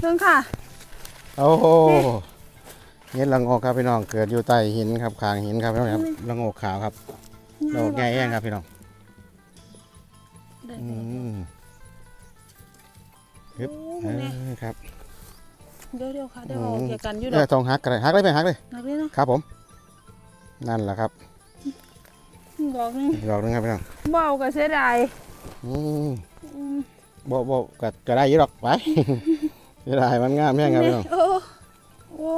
เรื่องค่ะ โอ้โหเห็ดละโงกครับพี่น้องเกิดอยู่ใต้หินครับคางหินครับพี่น้องครับละโงกขาวครับดอกใหญ่แห้งครับพี่น้องอืมฮึบเออครับเดี๋ยวเดี๋ยวค่ะเดี๋ยวเอาเกี่ยวกันอยู่ดเอออกทองหักกันเลยหักเลยไหมหักเลยนักเรียนเนาะครับผม นั่นแหละครับบอกนึงอีกดอกหนึงครับพี่น้องเบากับเสียดายอืมอืมบ่บ่ก็ก็ได้อยี่ดอกไป จะได้มันงามแห้งครับพี่น้องโอ้โอ้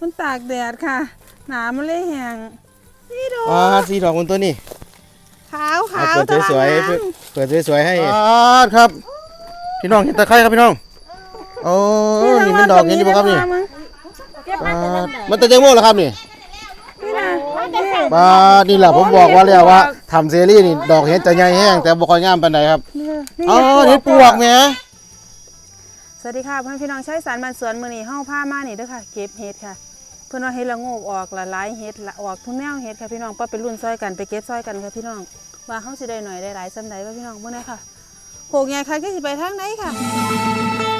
มันตากแดดค่ะ หนามันเลยแห้งนี่ดูอ่าสีดอกบนตัวนี้ขาวขาวเอาเปิดสวยๆตารางเปิดสวยๆให้ครับ พี่น้องเห็นตะไคร้ครับพี่น้องโอ้ำนี่มันดอกอย่างนี้บ่ครับนี่เก็บอ่ามามันตะเจงโม่เหรอครับนี่นี่นะบาดนี่แหละผมบอกว่าแล้วว่าทำเซรีส์นี่ดอกเห็ดจะใหญ่แห้งแต่บ่ค่อยงามปานใดครับนี่อ๋อเห็ดปวกแหม สวัสดีค่ะเพื่อนพี่น้องใช้สารบันสวนมือนี่ห้าผ้ามานี่เด้อค่ะ เก็บเห็ดค่ะ เพื่อนว่าเห็ดละงูออกละลายเห็ดละออกทุกแนวเห็ดค่ะพี่น้องป้าเป็นรุ่นซอยกันไปเก็บซอยกันค่ะพี่น้องว่าเขาสิได้หน่อยได้หลายซ้ำใดว่าพี่น้องเมื่อไหร่ค่ะโขกใหญ่ค่ะก็สิไปทางไหนค่ะ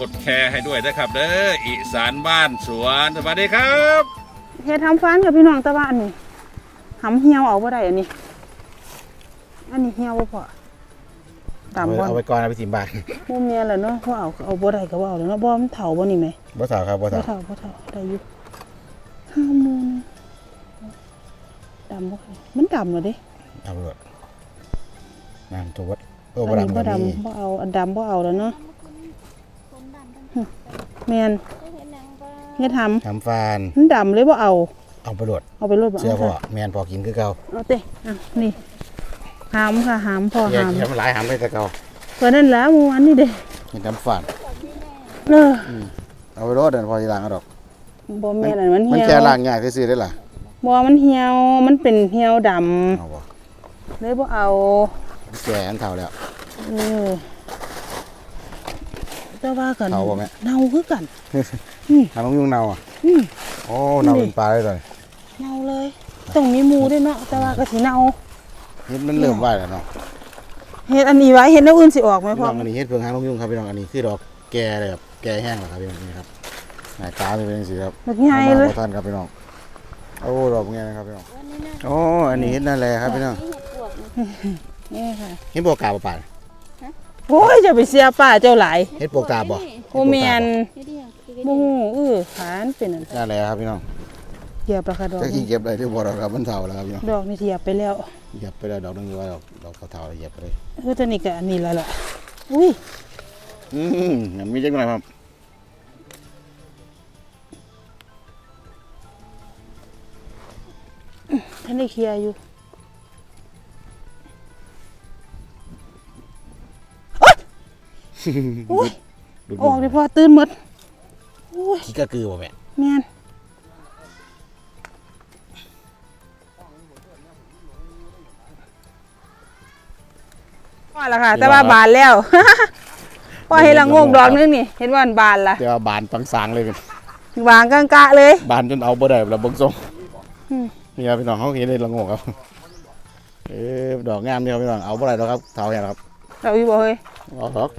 กดไลค์กดแชร์ให้ด้วยนะครับ เด้ออีสานบ้านสวนสวัสดีครับเฮ็ดทำฟันกับพี่น้องแตะบ้านนี่หำเหี่ยวเอาบ่ได้อันนี้ อันนี้เหี่ยวบ่พอดำบ่เอาไปก่อนเอาไปสิบบาทบ่เมียแหละเนาะเพราะเอาเอาบ่ได้ก็บ่เอาแล้วเนาะบ่มันเฒ่าบ่นี่แหมบ่สาวครับบ่บ่สาวเฒ่าบ่เฒ่าได้อยู่ห้าหมื่นดำบ่ค่ะมันดำเหรอเด้เอาไปเลยนั่นตัววัดโอ้อับ่นนี้ดำบ่กันนี่ดำบ่เอาอันดำบ่เอาแล้วเนาะหึ แม่นเฮ็ดทำทำฟานมันดำเลยบ่เอา เอาไปโหลดเอาไปรดบ่เชื่อพ่อค่ะแมนพอกินคือเก่าเอาเต้อะนี่หามค่ะหามพอแยกหามแค่มันหลายหามได้แต่เก่าเพิ่นนั่นแหล้วเมื่อวานนี่เด้เห็นทำฟานเออเอาไปโหลดเดินพอทีหลังเอาดอกบ่แม่นอันมันมันเหี่ยวแค่ล้างยากซื่อๆได้ล่ะบ่มันเหี่ยวมันเป็นเหี่ยวดำเอาบ่เลยบ่เอาแก่อันเท่าแล้วเออ แต่ว่ากันเฒ่าบ่แม่ เน่าคือกันทำน้องยุงเนาอะอืม โอ้เนาเป็นปลาเลยตอนนี้เน่าเลยต้องมีหมูด้วยเนาะแต่ว่าก็สิเน่าเฮ็ดมันเริ่มไหวแล้วเนาะเฮ็ดอันนี้ไว้เฮ็ดแนวอื่นสิออกไหมพี่พ่อน้องอันนี้เฮ็ดเพิ่งหางน้องยุงครับพี่น้องอันนี้คือดอกแก่เลยครับแก่แห้งแล้วครับพี่น้องนี่ครับหน้าตาเป็นจังซี่ครับบักใหญ่อามาเลยบ่ทันครับพี่น้องโอ้ดอกเป็นไงนะครับพี่น้องโอ้อันนี้เฮ็ดนั่นแหละครับพี่น้องนี่ค่ะเฮ็ดปวกกาบ่ป่าน โอ้ยจะไปเสียป้าเจ้าหลายเฮ็ดปวกตาบ่โอแมนบ่ฮู้เออขานเป็นอันนั่นแหละครับพี่น้องเหยียบราคาดอกจะขี้เก็บได้หรือบ่ดอกครับมันเฒ่าแล้วครับพี่น้องดอกนี่เหยียบไปแล้วเหยียบไปแล้วดอกหนึงอยู่ว่าดอกดอกเฒ่าๆแล้วเหยียบไปเลยเออตัวนี้ก็อันนี้แล้วล่ะอุ้ยอืมงั้นมีจังหน่อยครับท่านได้เคลียร์อยู่ โอ้ยดูออกเลยพอตื่นหมดโอ้ยขี้กระกือบ่แม่แม่นว่าละค่ะ แต่ว่าบานแล้วพอเห็นละโงกดอกนึงนี่ เห็นว่ามันบานละแต่ว่าบานปังสางเลยเป็นวางกลางกะเลย บานจนเอาบ่ได้แล้วเบิ่งทรงอืมนี่ครับพี่น้องเขาเห็นได้ละโงกครับเออดอกงามเดียวพี่น้องเอาบ่ได้ดอกครับเฒ่าแห้งครับเราอยู่บ่เฮ้ยเอาดอก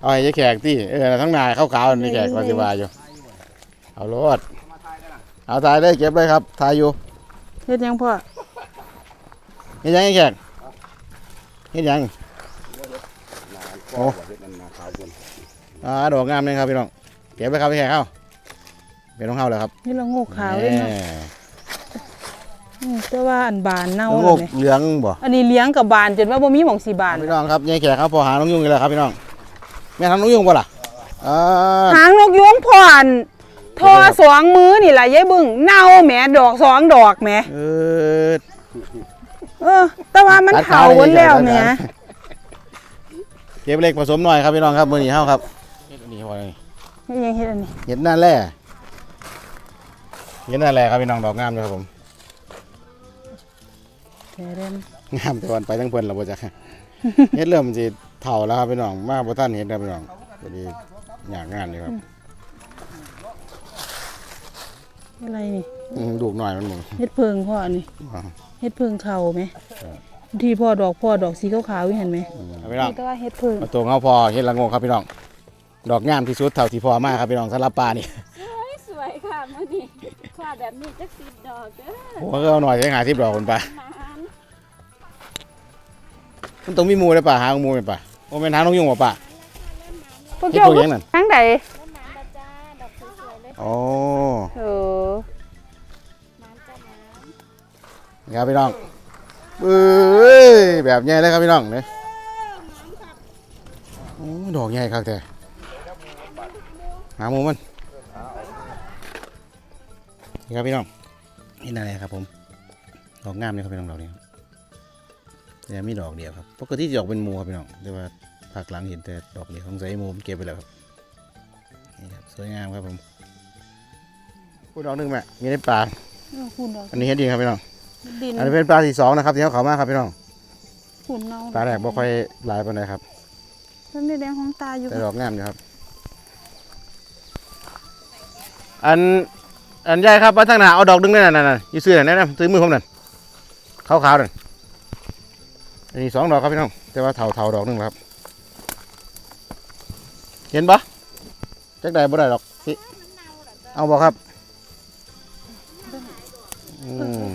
เอาให้ยายแขกที่เออทั้งนายขาวๆนี่แขกว่าสิว่าอยู่ เอารถเอาถ่ายเลยเก็บเลยครับถ่ายอยู่เฮ็ดหยังพ่อเฮ็ดหยังไอ้แขกเฮ็ดหยังโอ้อ่าดอกงามเลยครับพี่น้องเก็บไปครับพี่แขกเข้าเป็นของเข้าเลยครับนี่ละโงกขาวเลยเนาะแหม่อืมแต่ว่าอันบานเน่าน้องแล้โลวกแหมเหลืองบ่อันนี้เลี้ยงกับบานจนว่าบ่มีหม่องสิบานพี่น้องครับยายแขกครับพอหาน้องยุ่งกันแล้วครับพี่น้อง แม่ทำน้องยุ่งบ่ล่ะอ่าหางนกยุงพ่อนทอสองมือนี่ล่ะยายบึ้งเน่าแหมดอกสองดอกแหมเออเออ แต่ว่ามันเผาหมดแล้วแหมเก็บเล็กผสมหน่อยครับพี่น้องครับมือนี้เฮาครับเฮ็ดอันนี้ว่าไงนี่ยังเฮ็ดอันนี้เห็ดหน้าแร่เห็ดหน้าแร่ครับพี่น้องดอกงามเลยครับผมแค่เด่นงามแต่วันไปทั้งเพิ่นแล้วบ่จักเฮ็ดเริ่มสิ เฒ่าแล้วครับพี่น้องมาบ่ทันเฮ็ดครับพี่น้องพอดีอยากงานนี่ครับอะไรนี่อืมลูกหน่อยมันหมึงเฮ็ดเพิงพ่อนี่เฮ็ดเพิงเข่าไหมที่พ่อดอกพ่อดอกสีขาวๆนี่เห็นไหมพี่น้องแต่ว่าเฮ็ดเพิงมาตัวเฮาพอเฮ็ดละโงกครับพี่น้อง ดอกงามที่สุดเท่าที่พอมาครับพี่น้องสำหรับปลานี่สวยค่ะมื่อนี้ขวาแบบนี้จะสิบดอกเด้อผมก็เอาหน่อยใช้หา10ดอกคนปลาหมาน มันต้องมีหมูเลยป่ะหาหมูเลยป่ะโอ้แม่นหาน้องยุ่งบ่ป่ะพวกเฮ็ดเจ้าพวกหยังนั่นทั้งใดแล้วหมานละจ้าดอกสวยๆเลยโอ้เออหมานจ้าหมานครับพี่น้องเอ้ยแบบใหญ่เลยครับพี่น้องเนี่ยโอ้ดอกใหญ่ครับแต่หาหมูมันนี่ครับพี่น้องนี่อะไรครับผมดอกงามเลยครับพี่น้องดอกนี้ครับ แต่มีดอกเดียวครับปกติจะดอกเป็นหมูครับพี่น้องแต่ว่าภาคหลังเห็นแต่ดอกเดียวของใส่หมูผมเก็บไปแล้วครับนี่ครับสวยงามครับผมพูดดอกหนึงแม่มีในป่าเออคุณดอกอันนี้เห็นดีครับพี่น้องดินอันนี้เป็นปลาที่สองนะครับที่เขาเขามาครับพี่น้องคุณเน่าปลาแรกบ่ค่อยหลายปานใดครับมันมีแดงของตาอยู่แต่ดอกงามอยู่ครับ อันอันใหญ่ครับมาทางหน้าเอาดอกดึงนั่นน่ะน่ะอยู่ซื้อนั่นนะซื้อมือผมนั่นขาวๆนั่น อันนี้สองดอกครับพี่น้อง แต่ว่าเถาเถาดอกหนึงครับ เห็นปะจักได้บ่ได้ดอกสิเอาบ่ครับอืม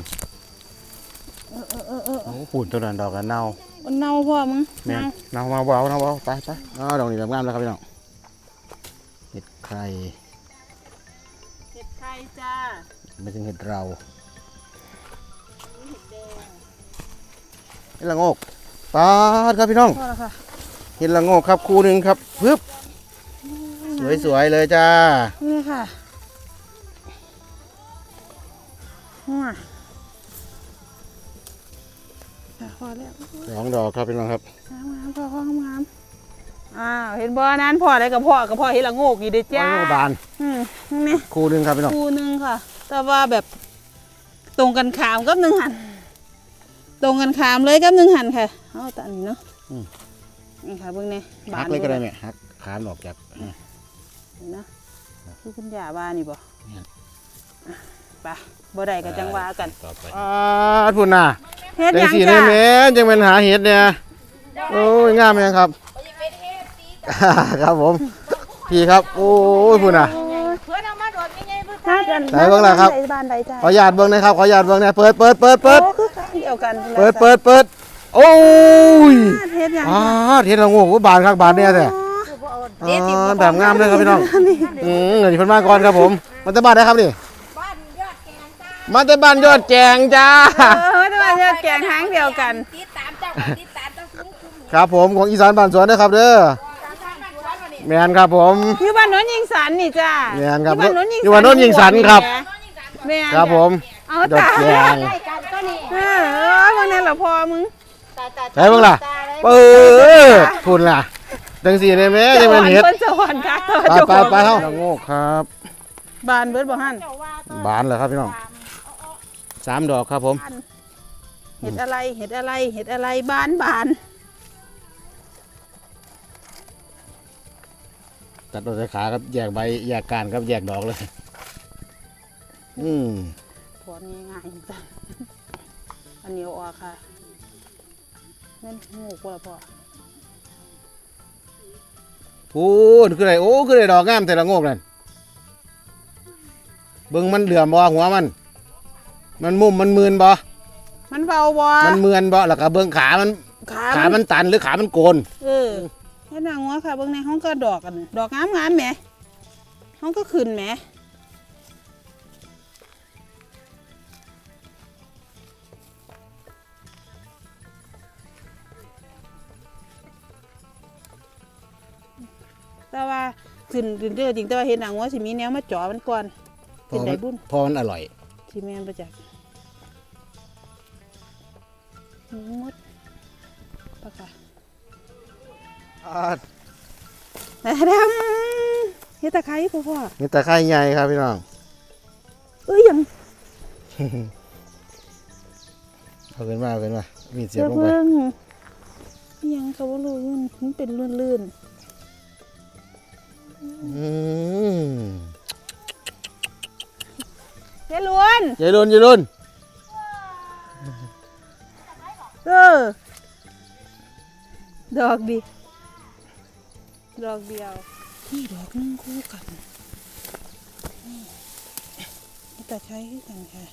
เออเออเออเออโอ้โหตัวนั้นดอกกันเน่ามันเน่าพ่อมึงแม่นเน่าเน่ามาเบาเน่าเบาไปไปอ๋อดอกนี้แบบงามแล้วครับพี่น้องเห็ดไข่เห็ดไข่จ้าไม่ถึงเห็ดเราเห็ดละโงก ปาดครับพี่น้องพ่อละค่ะเห็ดละโงกครับคู่หนึ่งครับปึ๊บสวยๆเลยจ้านี่ค่ะว้าอะพอแล้วสองดอกครับพี่น้องครับงามงามพ่อพ่องามอ้าวเห็นบ่นั้นพ่อได้กับพ่อกับพ่อเห็ดละโงกอยู่เด้อจ้าโอ้บานอืมนี่คู่หนึ่งครับพี่น้องคู่หนึงค่ะ แต่ว่าแบบตรงกันขามกับหนึ่งหัน ตรงกันขามเลยกับหนึ่งหันค่ะเอาแตอันนี้เนาะนี่ค่ะเบิ่งนี่หักเลยก็ได้เนี่ยหักขานออกจากเห็นนะคือคุณย่าบ้านี่บ่เนี่ย อะไปบ่ได้ก็จังว่ากันต่อไปปาดพุ่นน่ะเฮ็ดจัหงยังสีจ้านี่แม่นจังเป็นหาเห็ดเนี่ยโอ้ยงามยังครับ ครับผม พี่ครับ โอ้ยพุ่นน่ะ เพื่อนเอามาดอกยังไงเพื่อน ถ้ากันไหนเบิ่งล่ะครับใส่บ้านใดจ้าขออนุญาตเบิ่งหนะครับขออนุญาตเบิ่งหนะเปิดเปิดเปิดเปิดโอ้คือกันเดี ยวกันเปิดเปิดเปิดโอ้ยเฮ็ดหยังอ่าเห็นและโงกว่าบานครับบานเนี่ยแท้เด็ดสิบอ่าแบบงามเลยครับพี่น้องอืมเงินเพิ่นมาก่อนครับผมมันจะบ้านได้ครับนี่บ้านยอดแกงจ้ามาแต่บ้านยอดแจงจ้าเออแต่ว่าจะแกงหางเดียวกันติดตามเจ้าติดตามเจ้าคุ้มคุ้มครับผมของอีสานบ้านสวนนะครับเด้อตามทางสวนมาเนี่ยแมนครับผมอยู่บ้านโน้นยิงสันนี่จ้าแม่นครับอยู่บ้านโน้นยิงอยู่บ้านโน้นยิงสันครับแม่นครับผมเอายอดตาแจง ใกล้กันก็นี่เออเออพวกนี้เหรอพอมึงตาตาใช่บิ่งล่ะเลยเปิดพุ่นล่ะจังสีเนี่ยแม่จังเป็นเห็ดเพิ่นสวรรค์ค่ะไปไปไปเฮาโงกครับบานเบิดบ่ฮั่นบานเลยครับพี่น้องสามดอกครับผม เห็ดอะไรเห็ดอะไรเห็ดอะไรบานบานตัดต้นสาขาครับแยกใบแยกการครับแยกดอกเลย อืมถอนง่ายๆจ้ะ อันนี้เอาออกค่ะนั่นงูกว่าพ่อพูดคืออะไรโอ้คืออะไรดอกงามแต่ละโงกนั่นเบิ่งมันเหลื่อมบ่หัวมัน มันมุมมันมืนบ่มันเบาบ่มันเมือนบ่แล้วก็เบิ่งขามัน ขาขามัมันนตันหรือขามันโกน เออเฮ็ดหนังหัวค่ะเบิ่งในห้องก็ดอกกันดอกงามงามๆแหมห้องก็ขึ้นแหม แต่ว่าขึ้นขึ้นเด้อจริงแต่ว่าเห็นหนังหัวสิมีแนวมาจ่อมันก่อนพเป็นอไดมันบุญพอมันอร่อย ที่แม่นประจักษ์มดปากกาแม่ดำเฮ็ดตะไคร้พ่อพ่อนี่ตะไคร้ใหญ่ครับพี่น้องเอ้ยยังเอาขึ้นมาเอาขึ้นมามีดเสียเจ้าบลงไปเบิ่งอิหยังเขาบ่รู้อยู่มันเป็นลื่นอืมๆ เฮ็ดล้วนยายรุ่นยายรุ่นเออดอกดิดอกเดียว นี่ดอกหนึงคู่กันนี่นี่ตะไคร้คือกันค่ะ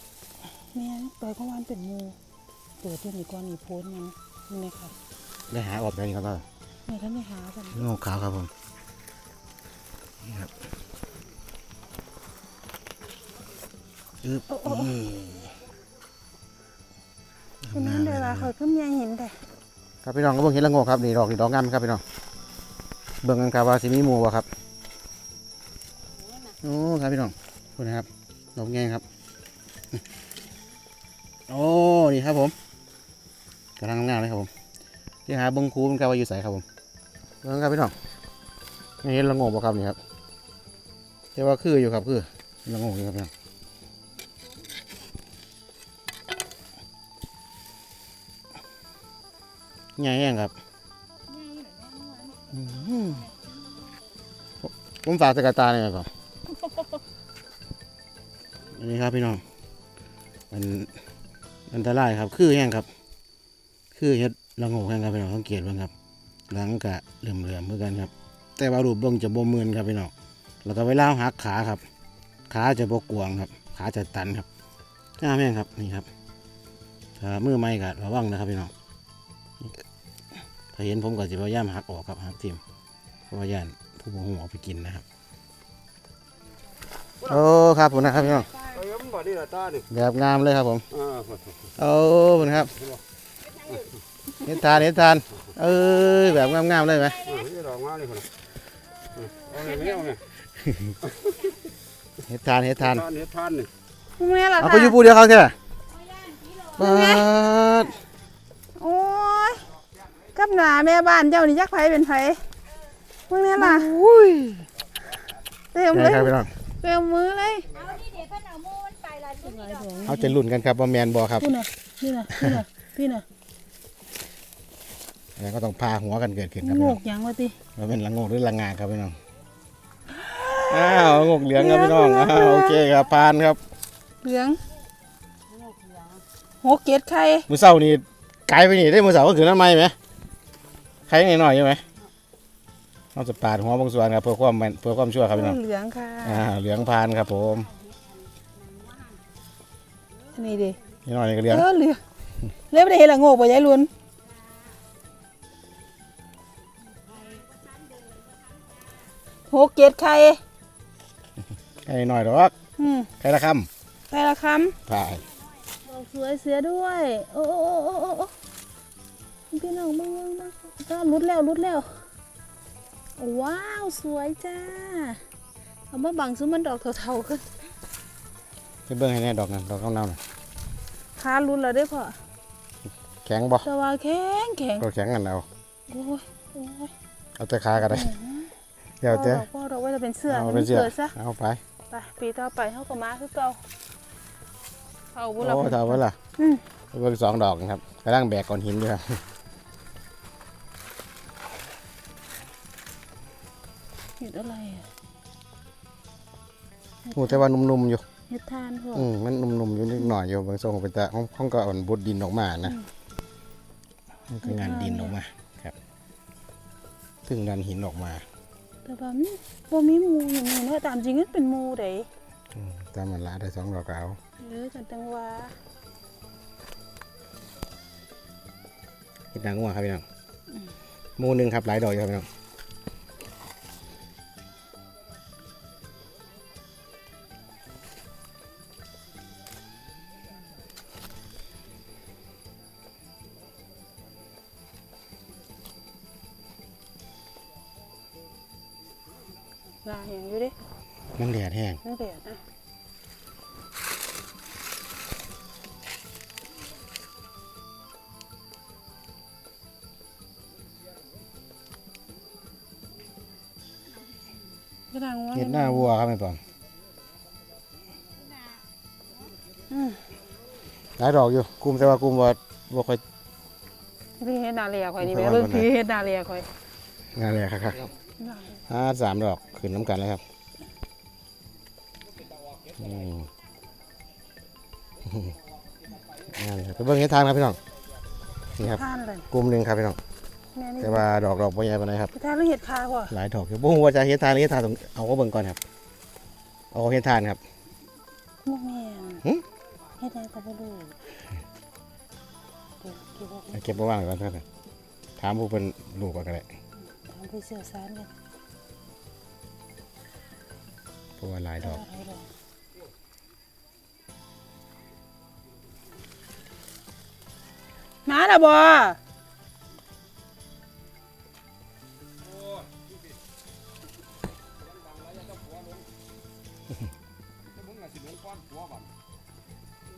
แม่นปล่อยของมันเป็นหมูเปิดตัวนี้ก่อนนี่โพสต์มันนี่เลยค่ะได้หาออกได้นี่ครับท่านแม่ท่านได้หากันโง่ขาวครับผม นี่ครับอึ๊บนี่คุณนั่นได้ละเขาก็มีเห็นแต่ครับพี่น้องก็เบิ่งเห็นละโง่ครับนี่ดอกนี่ดอกงามครับพี่น้องเบิ่งกันครับว่าสิมีหมูบ่ครับโอ้ครับพี่น้องคุณนะครับดอกแง่ครับโอ้นี่ครับผมกำลังงามเลยครับผมที่หาเบิ่งคูมันครับว่าอยู่ใสครับผมเบิ่งครับพี่น้องไม่เห็นละโง่บ่ครับนี่ครับ แต่ว่าคืออยู่ครับคือละโง่อยู่ครับพี่น้องใหญ่แห้งครับอืมผมฝากสกตาเนี่ยก่อนอันนี้ครับพี่น้องมันอันตรายครับ คือแห้งครับ คือเฮ็ดละโงกแห้งครับพี่น้องสังเกตบ้างครับ หลังกะเหลื่อมเหลื่อมๆเหมือนกันครับ แต่ว่ารูปเบิ้งจะบ่มืนครับพี่น้อง แล้วก็เวลาหักขาครับ ขาจะบกวางครับ ขาจะตันครับหน้าแม่งครับนี่ครับถ้ามือไม่กัระวังนะครับพี่น้องถ้าเห็นผมก็จะพยายามหักออกครับหักทิ่มเพราะว่าย่านผู้บงหัวไปกินนะครับโอ้ครับผมนะครับพี่น้องเอายังบ่ได้ละตานี่แบบงามเลยครับผมอ่าโอ้ผมครับเห็ดทานเห็ดทานเอ้ยแบบงามๆเลยไหม อ่านี่ดอกมาเลยพุ่นน่ะเอาเลยไม่เอาไงเห็ดทานเห็ดทานทานเฮ็ดทานนี่แม่ล่ะเอาค่ะ ไปอยู่ปูเดียวเขาแค่บาดโอ้ยกับหนาแม่บ้านเจ้านี่ยักไผเป็นไผมึงเนี่ยล่ะเต็มใช่เลยครับพี่น้องเต็มมือเลยเอานี่เดี๋ยวเพิ่นเอามูนไปละชุดนี้ดอกเขาจะลุ้นกันครับว่าแมนบอครับพี่น่ะพี่น่ะพี่น่ะพี่น่ะแล้วก็ต้องพาหัวกันเกิดขึ้นครับโงพี่น้อกงหยังวะติมันเป็นละโงกหรือละงาครับพี่น้อง อ้าวงกเหลืองครับพี่น้องอ้าวโอเคครับพานครับเหลืองหกเกตไข่มือเศร้านี่ไกลไปนี่ได้มือเศร้าก็คือน้ำไม้ไหมใครหน่อยๆใช่ไหมเราจะปาดหัวบางส่วนครับเพื่อความแม่นเพื่อความชั่วครับพี่น้องเหลืองค่ะอ่าเหลืองพานครับผมอันนี้ดินี่หน่อยนี่ก็เหลืองเออเหลืองเลยไม่ได้เห็นละโงกบ่ยายลุนหกเกตไข่ ไอ้หน่อยดอกอืมใครละคไข่ละคำำถ่ายดอกสวยเสียด้วย โอ้โอ้โอ้โอ้โอ้โอ้พี่น้องมึงมึงมึงก็รุดแล้วรุดแล้ว ว้าวสวยจ้า เอามาบังซุ้มมันดอกเทาๆกันไปเบิ้งให้แน่ดอกนั้นดอกเน่าๆน่ะขารุดแล้วได้อพ่อแข็งบ่แต่ว่าแข็งแข็งก็แข็งกันเอาโอ้ยโอ้ยเอาแต่ขาก็ได้เดี๋ยวพ่อเจ้ดอกพ่อดอกว่าจะเป็นเสื้อเอาให้เป็มันนเสื้อเกิดซะเอาไป ไปปีต่อไปเขาก็มาคือเก่าเอาบุหโอ้รี่เท่าไว้ล่ะอืมไปเบิ้งสองดอกนะครับกำลังแบกก้อนหินอยู่ครับเห็ดอะไรอะโอ้แต่ว่านุ่มๆอยู่ เห็ดทานพ่ออืมมันนุ่มๆอยู่นิดหน่อยอยู่บางทรงเป็นแต่ห้องห้องก็อ่อนบดดินออกมานะมันก็งานดินออกมาครับถึงดันหินออกมา แต่ว่ามันบ่มีหมูอย่างนี้เนาะตามจริงมันเป็นหมูเด้อืมตามมันละได้สองดอกก็เอาเออจันตังว่าเห็ดนางงัวครับพี่น้องหมูหนึ่งครับหลายดอกอยู่ครับพี่น้อง กระดังว่าเห็ดหน้าวัวครับแม่ปองอืมหลายดอกอยู่กลุ่มแต่ว่ากลุ่มว่าบ่ค่อยพี่เฮ็ดนาเลียข่อยนี่บ่แม่ค่อยเบิ่งว่าปานใดพี่เฮ็ดนาเลียข่อยงานแรกครับห้าสามดอกขึ้นน้ำกันเลยครับอืมงานเลยครับไปเบิ่งเห็ดทานครับพี่น้องนี่ครับทานเลยกลุ่มหนึ่งครับพี่น้อง แม่นี่แต่ว่าดอกดอกบ่ใหญ่ปานใดครับ ไปทานแล้วเห็ดคาบ่หลายดอกอยู่บ่ฮู้ว่าจะเฮ็ดทานหรือเฮ็ดทานต้องเอาก็เบิ่งก่อนครับ เอาเฮ็ดทานครับบ่แม่นหึ เฮ็ดหยังก็บ่รู้เดี๋ยวเก็บไว้ก่อนเก็บไว้ว่างไว้ก่อนครับถามผู้เป็นลูกก่อนก็ได้ถามผู้เชี่ยวชาญกันเพราะว่าหลายดอกอะไรดอกมาแล้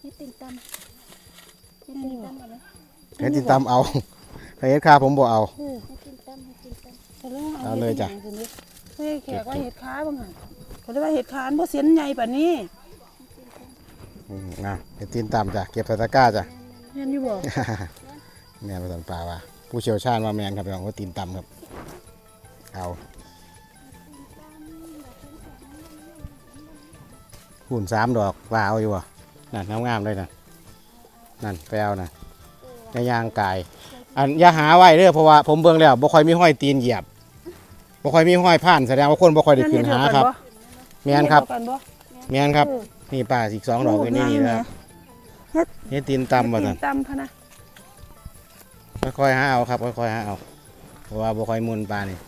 เฮ็ดติ่งตำเฮ็ดติ่งตำเอาไหมเห็นติดตามเอาถ้าเห็นค่าผมบ่เอา เออเฮ็ดติ่งตำเฮ็ดติ่งตำแต่แล้วเอาเลยจ้ะฮ็ดหงสิเฮ้ยแขกว่าเห็ดคาบ่หั่นเขาเรียกว่าเห็ดคานบ่เสียนใหญ่ปานนี้อืมนะเห็นตีนต่ำจ้ะเก็บใส่ตะกร้าจ้ะแม่นอยู่บ่แม่นประสันปลาว่าผู้เชี่ยวชาญว่าแมนครับพี่น้องว่าตีนต่ำครับ เอาหุ่นสามดอกว่าเอาอยู่บ่ นั่นงามๆเลยนะนั่นไปเอานะในยางกาย อันอย่าหาไว้เด้อเพราะว่าผมเบิ่งแล้วบ่ค่อยมีห้อยตีนเหยียบบ่ค่อยมีห้อยผ่านแสดงว่าคนบ่ค่อยได้ขึ้นหาครับแมนครับเฮ็ดเดียวกันบ่แมนครับเออนี่ป้าอีกสองดอกอยู่นี่นี่นะครับเฮ็ดตีนต่ำบ่เฮ็ซั่ดนตำพะนะค่อยๆหาเอาครับค่อยๆหาเอาเพราะว่าบ่ค่อยมุนปลานี่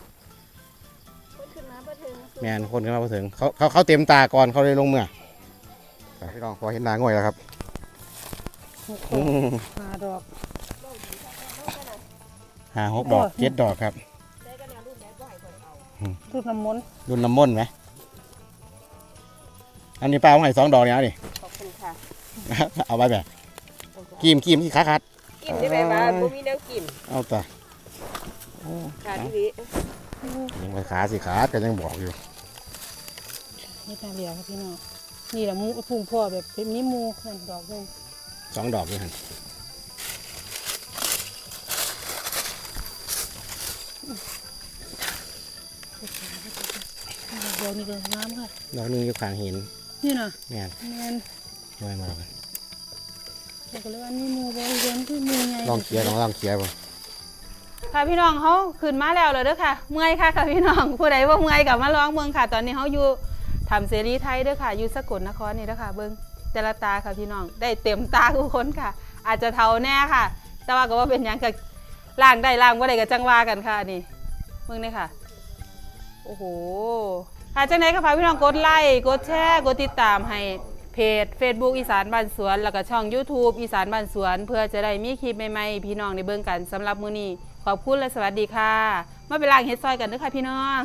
คนขึ้นมาบ่ถึงแมนคนขึ้นมาบ่ถึงเขาเขาเขาเต็มตาก่อนเขาเลยลงเมื่อครับ พี่น้องพอเห็นหนาง่อยแล้วครับหกอืมห้าดอกหาหกดอกเจ็ดดอกครับรูปน้ำมนต์รุ่นน้ำมนต์ไหมอันนี้ปลาเอาให้สองดอกเนี่ยเอาดิขอบคุณค่ะเอาไว้แบบกีมกีมที่ขาขาดกินได้ไหมว่าบ่มีแนวกินเอาแต่ค่ะพี่วิยังไปขาสิขาดก็ยังบอกอยู่เฮ็ดนาเลียครับพี่น้อง นี่แหละหมูพุ่งพ่อแบบเป็นนี้หมูนั่นดอกหนึงสองดอกด้วยฮะดอกนี้ก็งามค่ะดอกหนึงอยู่ข้างหินนี่น่ะแม่นแม่นน้อยมากเลยเดี๋ยวก็เลยว่านี่หมูบ่เรียนคือหมูใหญ่ลองเคลียร์ลองลองเคลียร์บ่ค่ะพี่น้องเขาขึ้นมาแล้วเลยเด้อค่ะ เมื่อยค่ะค่ะพี่น้องผู้ใดว่าเมื่อยกลับมาลองเมืองค่ะ ตอนนี้เขาอยู่ ทำเสรีไทยด้อค่ะอยู่สกลนครนี่ด้อค่ะเบิ้งแต่ละตาค่ะพี่น้องได้เต็มตาทุกคนค่ะ อาจจะเท่าแน่ค่ะ แต่ว่าก็ว่าเป็นยังกับล่างได้ล่างว่าได้กับจังว่ากันค่ะนี่เบิ่งนี่ค่ะโอ้โหค่ะจังไหนก็ฝากพี่น้องกดไลค์กดแชร์กดติดตามให้เพจ Facebook อีสานบ้านสวน แล้วก็ช่อง YouTube อีสานบ้านสวน เพื่อจะได้มีคลิปใหม่ๆพี่น้องได้เบิ่งกันสำหรับมื้อนี้ขอบคุณและสวัสดีค่ะมาไปล้างเฮ็ดซอยกันเด้อค่ะพี่น้อง